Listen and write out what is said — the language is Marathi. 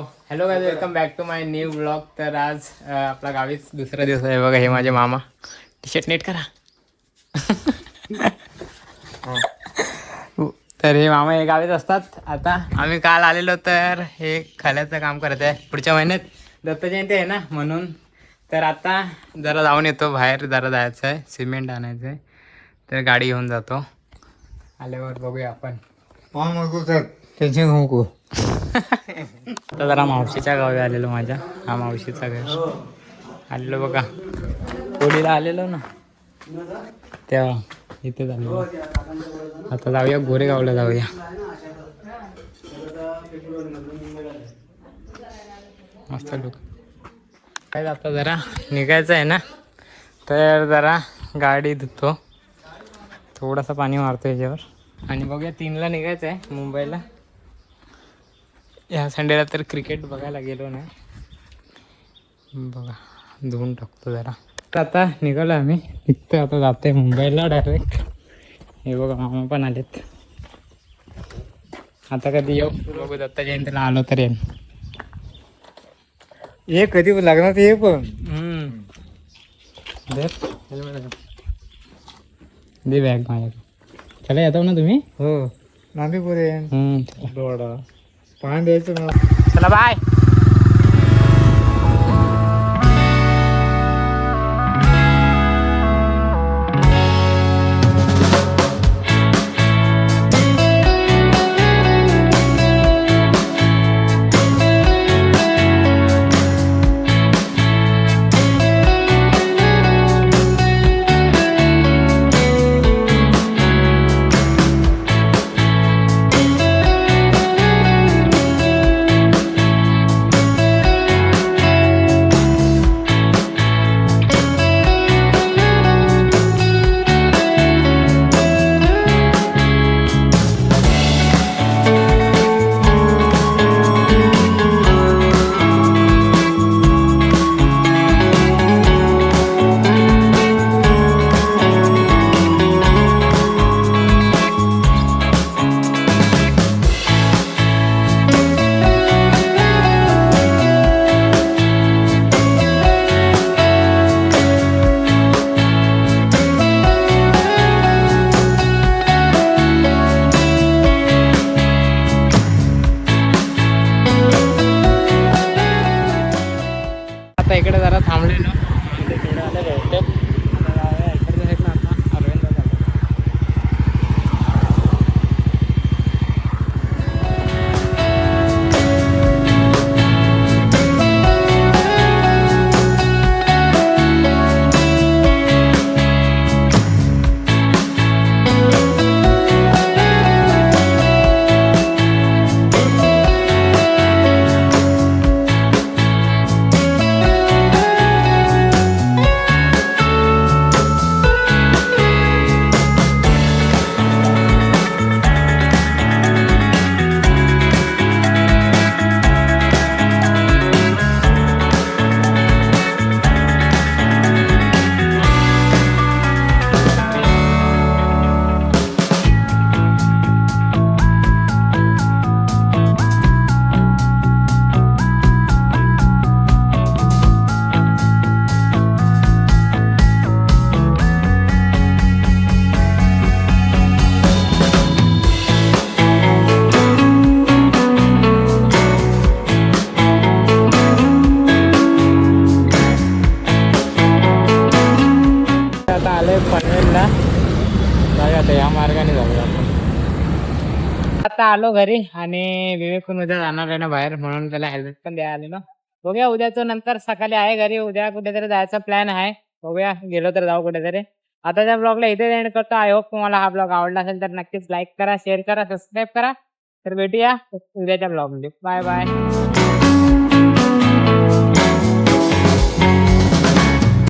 Hello guys welcome back to my new blog तर आज आपला गावीच दुसरा दिवस आहे. बघा हे माझे मामा. टी शर्ट नीट करा. तर हे मामा हे गावीच असतात. आता आम्ही काल आलेलो तर हे खाल्याचं काम करत आहे. पुढच्या महिन्यात दत्त जयंती आहे ना म्हणून. तर आता जरा जाऊन येतो बाहेर जरा जायचं आहे सिमेंट आणायचं आहे तर गाडी घेऊन जातो. आल्यावर बघूया आपण. टेन्शन नको आता जरा मावशीच्या गावी आलेलो माझ्या. हा मावशीचा घर. आलेलो बघा. होळीला आलेलो ना. तेव्हा इथे झालो. आता जाऊया गोरेगावला जाऊया. मस्त लोक काय आता जरा निघायचं आहे ना? तर जरा गाडी धुतो. थोडासा पाणी मारतो याच्यावर. आणि बघूया तीनला निघायचं आहे मुंबईला. या संडेला तर क्रिकेट बघायला गेलो ना बघा धुवून टाकतो जरा. तर आता निघालो आम्ही. निघतो आता जाते मुंबईला डायरेक्ट हे बघा मामा पण आलेत. आता कधी येऊ? बघू दत्ता जयंतीला आलो तर येईन. ये कधी लग्नात ये पण. हम्म. दे. दे बॅग माझ्याकडे. चला येतो ना तुम्ही? हो. नांदी पुरे हम्म, चला. डोळा. पाणी द्यायचं ना. चला बाय या मार्गाने जाऊया आपण. आता आलो घरी आणि विवेक पण उद्या जाणार आहे ना बाहेर म्हणून त्याला हेल्मेट पण द्यायला ना बघूया उद्याचं नंतर सकाळी आहे घरी उद्या कुठेतरी जायचा प्लॅन आहे. बघूया गेलो तर जाऊ कुठेतरी. आता त्या ब्लॉगला इथे एंड करतो. आय होप तुम्हाला हा ब्लॉग आवडला असेल तर नक्कीच लाईक करा शेअर करा सबस्क्राईब करा. तर भेटूया उद्याच्या ब्लॉगमध्ये बाय बाय